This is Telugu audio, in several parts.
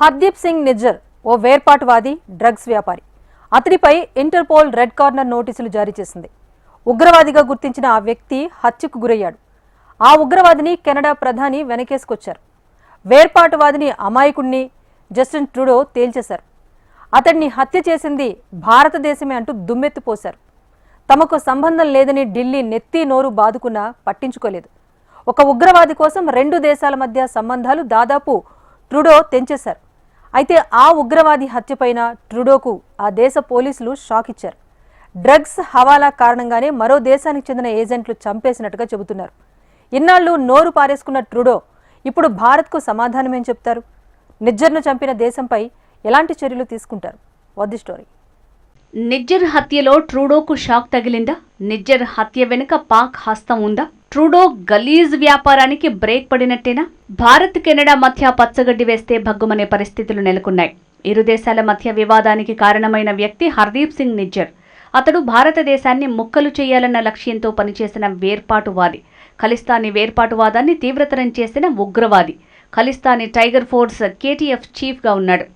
హర్దీప్ సింగ్ నిజ్జర్ ఓ వేర్పాటువాది డ్రగ్స్ వ్యాపారి. అతడిపై ఇంటర్పోల్ రెడ్ కార్నర్ నోటీసులు జారీ చేసింది. ఉగ్రవాదిగా గుర్తించిన ఆ వ్యక్తి హత్యకు గురయ్యాడు. ఆ ఉగ్రవాదిని కెనడా ప్రధాని వెనకేసుకొచ్చారు. వేర్పాటువాదిని అమాయకుణ్ణి జస్టిన్ ట్రూడో తేల్చేశారు. అతడిని హత్య చేసింది భారతదేశమే అంటూ దుమ్మెత్తిపోశారు తమకు సంబంధం లేదని ఢిల్లీ నెత్తి నోరు బాదుకున్నా పట్టించుకోలేదు. ఒక ఉగ్రవాది కోసం రెండు దేశాల మధ్య సంబంధాలు దాదాపు ట్రుడో తెంచేశారు. అయితే ఆ ఉగ్రవాది హత్యపైన ట్రుడోకు ఆ దేశ పోలీసులు షాక్ ఇచ్చారు. డ్రగ్స్ హవాలా కారణంగానే మరో దేశానికి చెందిన ఏజెంట్లు చంపేసినట్టుగా చెబుతున్నారు. ఇన్నాళ్ళు నోరు పారేసుకున్న ట్రుడో ఇప్పుడు భారత్కు సమాధానమేం చెప్తారు? నిజ్జర్ను చంపిన దేశంపై ఎలాంటి చర్యలు తీసుకుంటారు? వద్ది స్టోరీ? నిజ్జర్ హత్యలో ట్రూడోకు షాక్ తగిలిందా? నిజ్జర్ హత్య వెనుక పాక్ హస్తం ఉందా? ట్రూడో గలీజ్ వ్యాపారానికి బ్రేక్ పడినట్టేనా? భారత్ కెనడా మధ్య పచ్చగడ్డి వేస్తే భగ్గుమనే పరిస్థితులు నెలకొన్నాయి. ఇరు దేశాల మధ్య వివాదానికి కారణమైన వ్యక్తి హర్దీప్ సింగ్ నిజ్జర్. అతడు భారతదేశాన్ని ముక్కలు చేయాలన్న లక్ష్యంతో పనిచేసిన వేర్పాటువాది. ఖలిస్తానీ వేర్పాటువాదాన్ని తీవ్రతరం చేసిన ఉగ్రవాది. ఖలిస్తానీ టైగర్ ఫోర్స్ కేటీఎఫ్ చీఫ్గా ఉన్నాడు.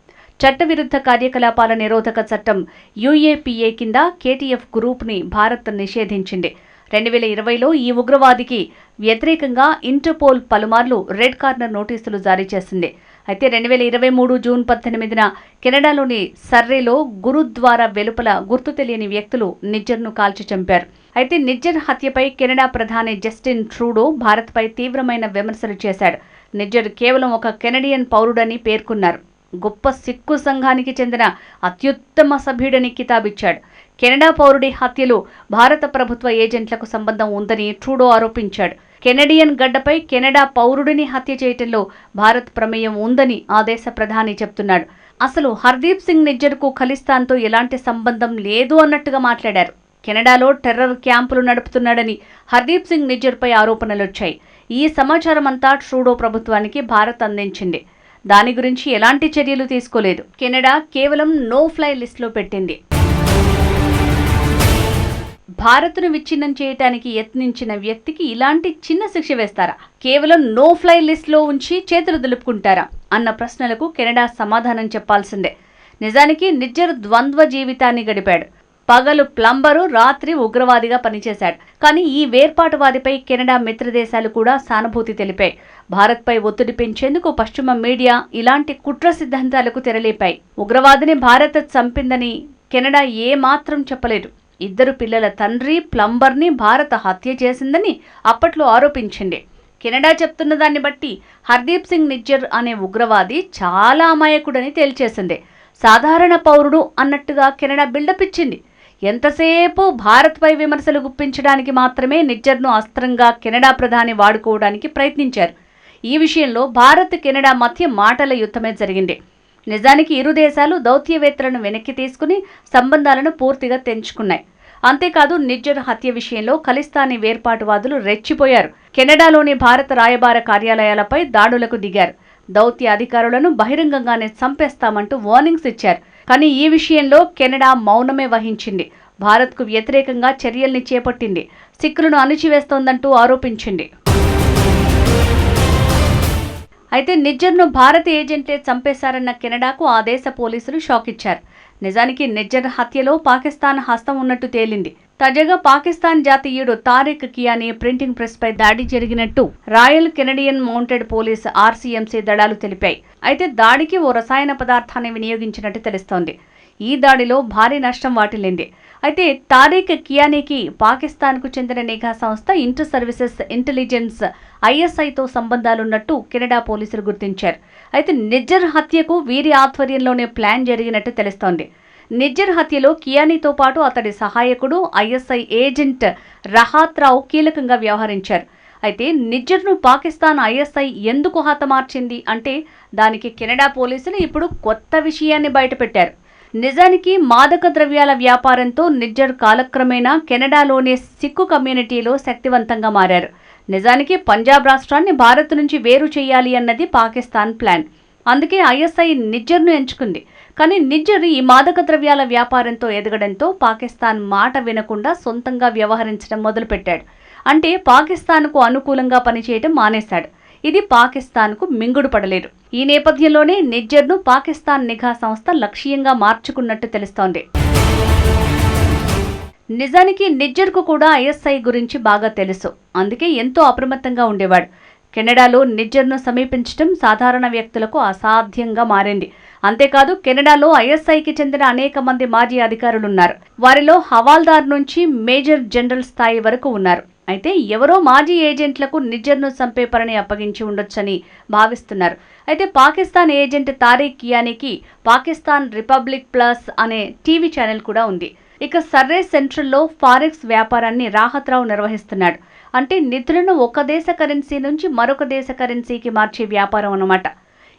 చట్టవిరుద్ధ కార్యకలాపాల నిరోధక చట్టం యూఏపీఏ కింద కేటీఎఫ్ గ్రూప్ని భారత్ నిషేధించింది. రెండు వేల ఇరవైలో ఈ ఉగ్రవాదికి వ్యతిరేకంగా ఇంటర్పోల్ పలుమార్లు రెడ్ కార్నర్ నోటీసులు జారీ చేసింది. అయితే రెండు వేల ఇరవై మూడు జూన్ పద్దెనిమిదిన కెనడాలోని సర్రేలో గురుద్వారా వెలుపల గుర్తు తెలియని వ్యక్తులు నిజ్జర్ను కాల్చి చంపారు. అయితే నిజ్జర్ హత్యపై కెనడా ప్రధాని జస్టిన్ ట్రూడో భారత్పై తీవ్రమైన విమర్శలు చేశాడు. నిజ్జర్ కేవలం ఒక కెనడియన్ పౌరుడని పేర్కొన్నారు. గొప్ప సిక్కు సంఘానికి చెందిన అత్యుత్తమ సభ్యుడని కితాబిచ్చాడు. కెనడా పౌరుడి హత్యలో భారత ప్రభుత్వ ఏజెంట్లకు సంబంధం ఉందని ట్రూడో ఆరోపించాడు. కెనడియన్ గడ్డపై కెనడా పౌరుడిని హత్య చేయటంలో భారత్ ప్రమేయం ఉందని ఆ దేశ ప్రధాని చెప్తున్నాడు. అసలు హర్దీప్ సింగ్ నిజ్జర్కు ఖలిస్తాన్తో ఎలాంటి సంబంధం లేదు అన్నట్టుగా మాట్లాడారు. కెనడాలో టెర్రర్ క్యాంపులు నడుపుతున్నాడని హర్దీప్ సింగ్ నిజ్జర్పై ఆరోపణలొచ్చాయి. ఈ సమాచారం అంతా ట్రూడో ప్రభుత్వానికి భారత్ అందించింది. దాని గురించి ఎలాంటి చర్యలు తీసుకోలేదు. కెనడా కేవలం నో ఫ్లై లిస్ట్లో పెట్టింది. భారత్ను విచ్ఛిన్నం చేయటానికి యత్నించిన వ్యక్తికి ఇలాంటి చిన్న శిక్ష వేస్తారా? కేవలం నో ఫ్లై లిస్ట్లో ఉంచి చేతులు దులుపుకుంటారా? అన్న ప్రశ్నలకు కెనడా సమాధానం చెప్పాల్సిందే. నిజానికి నిజ్జర్ ద్వంద్వ జీవితాన్ని గడిపాడు. పగలు ప్లంబరు రాత్రి ఉగ్రవాదిగా పనిచేశాడు. కానీ ఈ వేర్పాటువాదిపై కెనడా మిత్రదేశాలు కూడా సానుభూతి తెలిపాయి. భారత్పై ఒత్తిడి పెంచేందుకు పశ్చిమ మీడియా ఇలాంటి కుట్ర సిద్ధాంతాలకు తెరలేపాయి. ఉగ్రవాదిని భారత్ చంపిందని కెనడా ఏ మాత్రం చెప్పలేదు. ఇద్దరు పిల్లల తండ్రి ప్లంబర్ని భారత హత్య చేసిందని అప్పట్లో ఆరోపించింది. కెనడా చెప్తున్న దాన్ని బట్టి హర్దీప్ సింగ్ నిజ్జర్ అనే ఉగ్రవాది చాలా అమాయకుడని తేల్చేసింది. సాధారణ పౌరుడు అన్నట్టుగా కెనడా బిల్డప్ ఇచ్చింది. ఎంతసేపు భారత్పై విమర్శలు గుప్పించడానికి మాత్రమే నిజ్జర్ను అస్త్రంగా కెనడా ప్రధాని వాడుకోవడానికి ప్రయత్నించారు. ఈ విషయంలో భారత్ కెనడా మధ్య మాటల యుద్ధమే జరిగింది. నిజానికి ఇరు దేశాలు దౌత్యవేత్తలను వెనక్కి తీసుకుని సంబంధాలను పూర్తిగా తెంచుకున్నాయి. అంతేకాదు నిజ్జర్ హత్య విషయంలో ఖలిస్తానీ వేర్పాటువాదులు రెచ్చిపోయారు. కెనడాలోని భారత రాయబార కార్యాలయాలపై దాడులకు దిగారు. దౌత్య అధికారులను బహిరంగంగానే చంపేస్తామంటూ వార్నింగ్స్ ఇచ్చారు. కానీ ఈ విషయంలో కెనడా మౌనమే వహించింది. భారత్కు వ్యతిరేకంగా చర్యల్ని చేపట్టింది. సిక్కులను అణిచివేస్తోందంటూ ఆరోపించింది. అయితే నిజ్జర్ను భారత ఏజెంట్లే చంపేశారన్న కెనడాకు ఆ దేశ పోలీసులు షాక్ ఇచ్చారు నిజానికి నిజ్జర్ హత్యలో పాకిస్తాన్ హస్తం ఉన్నట్టు తేలింది. తాజాగా పాకిస్తాన్ జాతీయుడు తారిక్ కియానీ ప్రింటింగ్ ప్రెస్ పై దాడి జరిగినట్టు Royal Canadian Mounted Police RCMC దళాలు తెలిపాయి. అయితే దాడికి ఓ రసాయన పదార్థాన్ని వినియోగించినట్టు తెలుస్తోంది. ఈ దాడిలో భారీ నష్టం వాటిల్లింది. అయితే తారీఖ్ కియానీకి పాకిస్తాన్కు చెందిన నిఘా సంస్థ ఇంటర్ సర్వీసెస్ ఇంటెలిజెన్స్ ఐఎస్ఐతో సంబంధాలున్నట్టు కెనడా పోలీసులు గుర్తించారు. అయితే నిజ్జర్ హత్యకు వీరి ఆధ్వర్యంలోనే ప్లాన్ జరిగినట్టు తెలుస్తోంది. నిజ్జర్ హత్యలో కియానీతో పాటు అతడి సహాయకుడు ఐఎస్ఐ ఏజెంట్ రహాత్ రావు కీలకంగా వ్యవహరించారు. అయితే నిజ్జర్ను పాకిస్తాన్ ఐఎస్ఐ ఎందుకు హతమార్చింది అంటే దానికి కెనడా పోలీసులు ఇప్పుడు కొత్త విషయాన్ని బయటపెట్టారు. నిజానికి మాదక ద్రవ్యాల వ్యాపారంతో నిజ్జర్ కాలక్రమేణా కెనడాలోని సిక్కు కమ్యూనిటీలో శక్తివంతంగా మారారు. నిజానికి పంజాబ్ రాష్ట్రాన్ని భారత్ నుంచి వేరు చేయాలి అన్నది పాకిస్తాన్ ప్లాన్. అందుకే ఐఎస్ఐ నిజ్జర్ను ఎంచుకుంది. కానీ నిజ్జర్ ఈ మాదక ద్రవ్యాల వ్యాపారంతో ఎదగడంతో పాకిస్తాన్ మాట వినకుండా సొంతంగా వ్యవహరించడం మొదలుపెట్టాడు. అంటే పాకిస్తాన్కు అనుకూలంగా పనిచేయడం మానేశాడు. ఇది పాకిస్తాన్కు మింగుడు పడలేదు. ఈ నేపథ్యంలోనే నిజ్జర్ను పాకిస్తాన్ నిఘా సంస్థ లక్ష్యంగా మార్చుకున్నట్టు తెలుస్తోంది. నిజానికి నిజ్జర్కు కూడా ఐఎస్ఐ గురించి బాగా తెలుసు. అందుకే ఎంతో అప్రమత్తంగా ఉండేవాడు. కెనడాలో నిజ్జర్ను సమీపించడం సాధారణ వ్యక్తులకు అసాధ్యంగా మారింది. అంతేకాదు కెనడాలో ఐఎస్ఐకి చెందిన అనేక మంది మాజీ అధికారులున్నారు. వారిలో హవాల్దార్ నుంచి మేజర్ జనరల్ స్థాయి వరకు ఉన్నారు. అయితే ఎవరో మాజీ ఏజెంట్లకు నిజ్జర్ను చంపే పనిని అప్పగించి ఉండొచ్చని భావిస్తున్నారు. అయితే పాకిస్తాన్ ఏజెంట్ తారీఖ్ కియానికి పాకిస్తాన్ రిపబ్లిక్ ప్లస్ అనే టీవీ ఛానల్ కూడా ఉంది. ఇక సర్రే సెంట్రల్లో ఫారెక్స్ వ్యాపారాన్ని రాహత్రావు నిర్వహిస్తున్నాడు. అంటే నిధులను ఒక దేశ కరెన్సీ నుంచి మరొక దేశ కరెన్సీకి మార్చే వ్యాపారం అన్నమాట.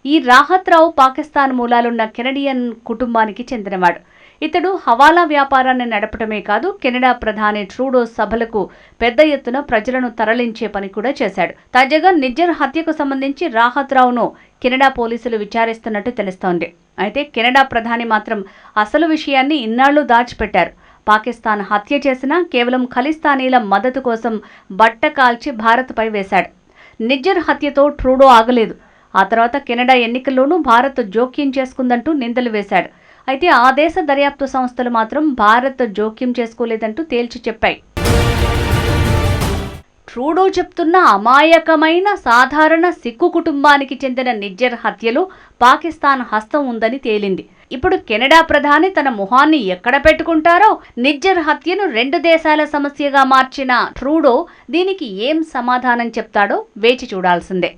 ఈ రాహత్రావు పాకిస్తాన్ మూలాలున్న కెనడియన్ కుటుంబానికి చెందినవాడు. ఇతడు హవాలా వ్యాపారాన్ని నడపడమే కాదు కెనడా ప్రధాని ట్రూడో సభలకు పెద్ద ఎత్తున ప్రజలను తరలించే పని కూడా చేశాడు. తాజాగా నిజ్జర్ హత్యకు సంబంధించి రాహత్ రావును కెనడా పోలీసులు విచారిస్తున్నట్టు తెలుస్తోంది. అయితే కెనడా ప్రధాని మాత్రం అసలు విషయాన్ని ఇన్నాళ్ళు దాచిపెట్టారు. పాకిస్తాన్ హత్య చేసినా కేవలం ఖలిస్తానీల మద్దతు కోసం బట్ట కాల్చి భారత్పై వేశాడు. నిజ్జర్ హత్యతో ట్రూడో ఆగలేదు. ఆ తర్వాత కెనడా ఎన్నికల్లోనూ భారత్ జోక్యం చేసుకుందంటూ నిందలు వేశాడు. అయితే ఆ దేశ దర్యాప్తు సంస్థలు మాత్రం భారత్ జోక్యం చేసుకోలేదంటూ తేల్చి చెప్పాయి. ట్రూడో చెప్తున్న అమాయకమైన సాధారణ సిక్కు కుటుంబానికి చెందిన నిజ్జర్ హత్యలో పాకిస్తాన్ హస్తం ఉందని తేలింది. ఇప్పుడు కెనడా ప్రధాని తన మొహాన్ని ఎక్కడ పెట్టుకుంటారో నిజ్జర్ హత్యను రెండు దేశాల సమస్యగా మార్చిన ట్రూడో దీనికి ఏం సమాధానం చెప్తాడో వేచి చూడాల్సిందే.